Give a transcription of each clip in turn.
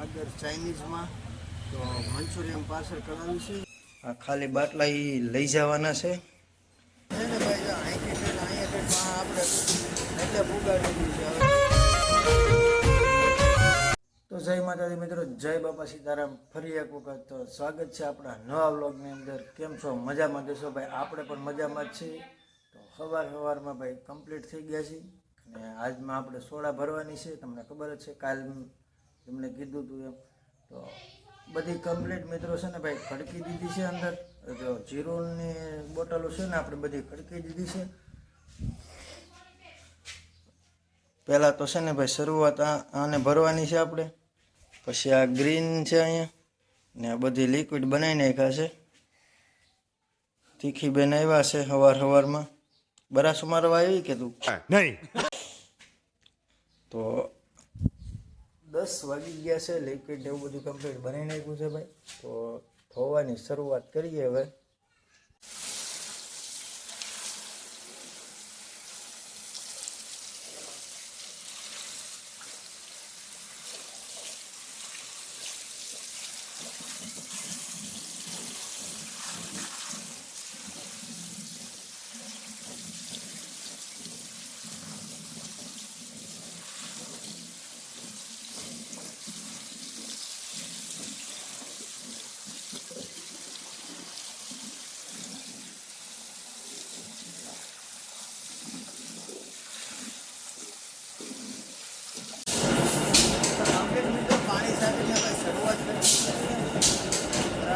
સાગર ચાઇનીઝમાં તો Manchurian parcel કરાવ્યું છે. આ ખાલી બાટલા એ લઈ જવાના છે. તો જય માતાજી મિત્રો જય બાપા સીતારામ. ફરી એક વખત તો સ્વાગત છે આપણા નવા વ્લોગની અંદર. કેમ છો? મજામાં દેશો ભાઈ? આપણે પણ મજામાં જ છીએ. તો સવાર સવારમાં ભાઈ કમ્પ્લીટ થઈ ગયા છીએ. અને આજમાં આપણે સોડા ભરવાની છે. તમને ખબર જ છે કાલ તમને કીધું હતું એમ. તો બધી કમ્પ્લીટ મિત્રો છે ને ભાઈ ખડકી દીધી છે અંદર. જો જીરુની બોટલો છે ને આપણે બધી ખડકી દીધી છે. પહેલાં તો છે ને ભાઈ શરૂઆત આને ભરવાની છે આપણે. પછી આ ગ્રીન છે અહીંયા. ને આ બધી લિક્વિડ બનાવી નાખ્યા છે. તીખી બેન આવ્યા છે સવાર સવારમાં બરાસુ મારવા આવી કે તું? નહીં. તો દસ વાગી ગયા છે લિક્વિડ એવું બધું કમ્પ્લીટ બનાવી નાખ્યું છે ભાઈ. તો ધોવાની શરૂઆત કરીએ હવે કમ્પ્લીટ મિત્રો પાણી સાથે આપણે શરૂઆત કરી ત્રાસ લાગી આપણે વોશિંગ મશીનમાં ધોવાઈને આપણે લિક્વિડ નાખવાની શરૂઆત કરી દીધી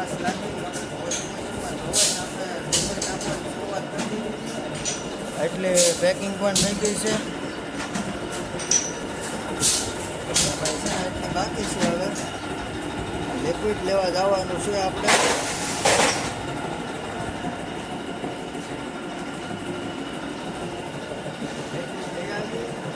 એટલે પેકિંગ પણ થઈ ગઈ છે. એટલી બાકી છે હવે. લિક્વિડ લેવા જવાનું છે આપણે લઈ આવીએ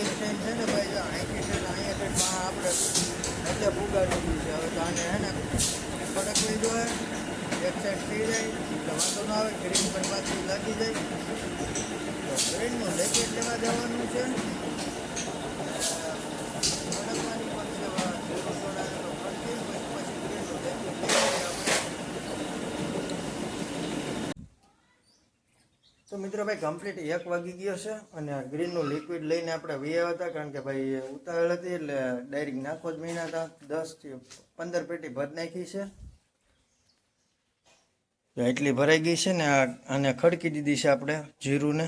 પેકેજ છે ને ભાઈ જો અહીંથી ને અહીંયા છે આપણે એટલે પુગાડી દીધું છે હવે તો આને હે ને ફટક લઈ જોઈએ એક સાઈડ થઈ જાય એટલે વાંધો ના આવે ગ્રીન પર પાછી લાગી જાય તો ગ્રીનનું લેકેટ લેવા જવાનું છે અડકવાની પણ છે વા- જીરું સોડાને તો ફરતી પછી પછી ગ્રીનનું લેકેટ લઈ લઈએ આપણે. તો મિત્રો ભાઈ કમ્પ્લીટ એક વાગી ગયો છે અને ગ્રીનનું લિક્વિડ લઈને આપણે વૈયા હતા કારણ કે ભાઈ ઉતાવળ હતી એટલે ડાયરેક્ટ નાખો જ મહિના હતા. દસથી પંદર પેટી ભર નાખી છે. એટલી ભરાઈ ગઈ છે ને આને ખડકી દીધી છે આપણે જીરુંને.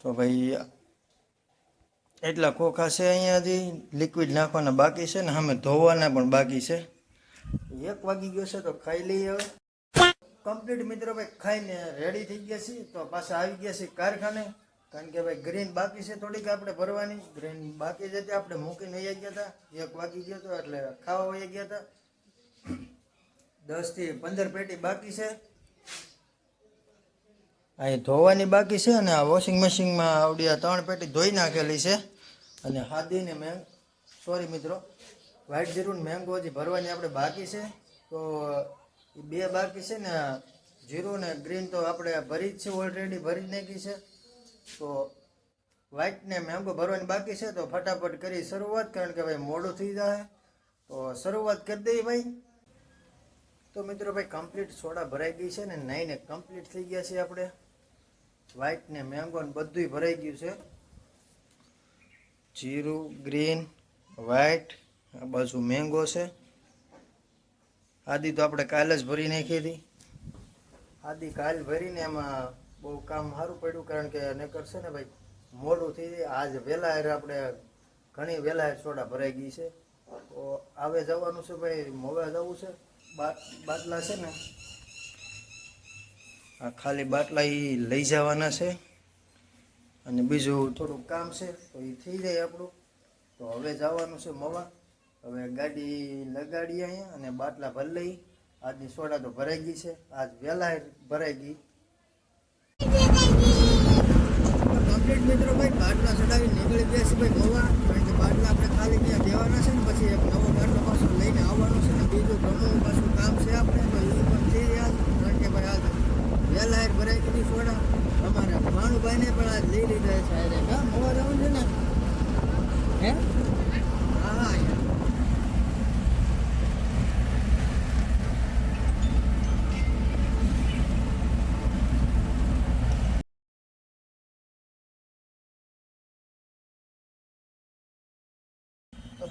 તો ભાઈ એટલા ખોખા છે અહીંયાથી લિક્વિડ નાખવાના બાકી છે ને સામે ધોવાના પણ બાકી છે. એક વાગી ગયો છે તો ખાઈ લઈએ હવે. કમ્પ્લીટ મિત્રો ભાઈ, ખાઈને રેડી થઈ ગયા છીએ. તો પાછા આવી ગયા છીએ કારખાને. કારણ કે ભાઈ ગ્રીન બાકી છે થોડીક આપણે ભરવાની. ગ્રીન બાકી જતી આપણે મૂકીને વહી ગયા હતા. એક વાગી ગયો હતો એટલે ખાવા વહી ગયા હતા. દસથી પંદર પેટી બાકી છે. અહીં ધોવાની બાકી છે અને આ વોશિંગ મશીનમાં આવડી આ ત્રણ પેટી ધોઈ નાખેલી છે. અને હાદીને મેં સોરી મિત્રો વ્હાઇટ જીરું મેંગો હજી ભરવાની આપણે બાકી છે. તો એ બે બાકી છે ને, જીરું ને ગ્રીન તો આપણે ભરી જ છે ઓલરેડી ભરી જ નાખી છે. તો વ્હાઇટ ને મેંગો ભરવાની બાકી છે, તો ફટાફટ કરી શરૂઆત, કારણ કે ભાઈ મોડું થઈ જાય. તો શરૂઆત કરી દઈએ ભાઈ. તો મિત્રો ભાઈ કમ્પ્લીટ સોડા ભરાઈ ગઈ છે ને, નાઈને કમ્પ્લીટ થઈ ગયા છે આપણે. વ્હાઇટ ને મેંગો ને બધુંય ભરાઈ ગયું છે. જીરું ગ્રીન વ્હાઇટ આ બાજુ મેંગો છે. આદિ તો આપણે કાલ જ ભરી નાખી હતી. આદિ કાલ ભરીને એમાં બહુ કામ સારું પડ્યું, કારણ કે નકર છે ને ભાઈ, મોડું થઈ જાય. આજ વહેલા હેર આપણે ઘણી વહેલા સોડા ભરાઈ ગઈ છે. તો આવે જવાનું છે ભાઈ મોવે જવું છે. બાટલા છે ને, આ ખાલી બાટલા એ લઈ જવાના છે. અને બીજું થોડુંક કામ છે, તો એ થઈ જાય આપણું. તો હવે જવાનું છે મવા. હવે ગાડી લગાડી અહીંયા અને બાટલા ભરી લઈ. આજની સોડા તો ભરાઈ ગઈ છે. આજ વહેલા ભરાઈ ગઈ. કમ્પ્લીટ મિત્રો ભાઈ, બાટલા ચડાવી નીકળી ગયા છે ભાઈ ગોવા કારણ કે બાટલા આપણે ખાલી ત્યાં દેવાના છે ને, પછી એક નવો બાટલો પાછો લઈને આવવાનો છે ને, બીજું ઘણું પાછું કામ છે આપણે, તો એ પણ થઈ રહ્યા કારણ કે ભાઈ આજ વહેલા ભરાઈ ગઈ સોડા. અમારા ભાણુભાઈને પણ આજ લઈ લીધા છે. સાહેબ મોવા જવું છે ને? હે?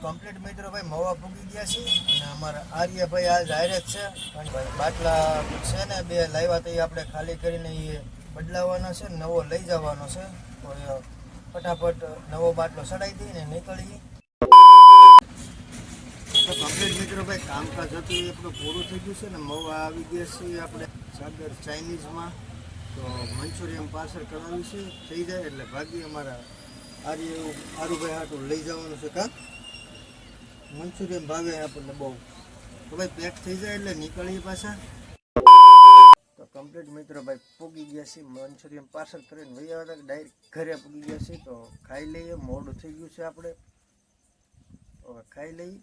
કમ્પ્લીટ મિત્રો ભાઈ, મવા પૂગી ગયા છે. અને અમારા આર્યભાઈ આ હારે જ છે. પણ ભાઈ, બાટલા છે ને બે લાવ્યા તો એ આપણે ખાલી કરીને એ બદલાવવાનો છે, નવો લઈ જવાનો છે. તો એ ફટાફટ નવો બાટલો ચડાવી દઈને નીકળીએ. તો કમ્પ્લીટ મિત્રો ભાઈ, કામકાજ હતું, એ આપણું પૂરું થઈ ગયું છે ને મવા આવી ગયા છે, આપણે સાગર ચાઇનીઝમાં તો મંચુરિયન પાર્સલ કરાવ્યું છે, થઈ જાય એટલે ભાગી અમારા આર્ય, આરુભાઈ હાટું લઈ જવાનું છે કા મંચુરિયન ભાવે આપણને બહુ. તો ભાઈ પેક થઈ જાય એટલે નીકળીએ પાછા. તો કમ્પ્લીટ મિત્રો ભાઈ પૂગી ગયા છે મંચુરિયન પાર્સલ કરીને વહી આવ્યા હતા ડાયરેક્ટ ઘરે પૂગી ગયા છે તો ખાઈ લઈએ, મોડું થઈ ગયું છે આપણે. હવે ખાઈ લઈએ.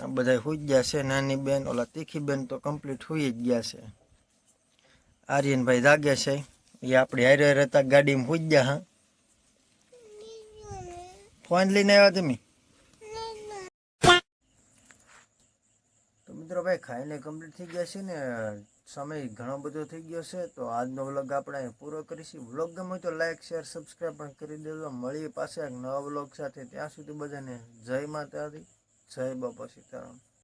આ બધા હોઈ ગયા છે, નાની બેન, ઓલા તીખી બેન તો કમ્પ્લીટ હોઈ જ ગયા છે. આર્યનભાઈ જાગ્યા છે. એ આપણે હારે રહેતા હતા ગાડીમાં હોઈ ગયા, હા? ફોન લઈને આવ્યા તમે તો મિત્રો ભાઈ ખાઈને કમ્પ્લીટ થઈ ગયા છે ને, સમય ઘણો બધો થઈ ગયો છે, તો આજનો વ્લોગ આપણે પૂરો કરીશું. વ્લોગ ગમે તો લાઈક શેર સબસ્ક્રાઈબ પણ કરી દેજો. મળીએ પાસે એક નવા વ્લોગ સાથે. ત્યાં સુધી બધાને જય માતાજી, જય બાપા સીતારામ.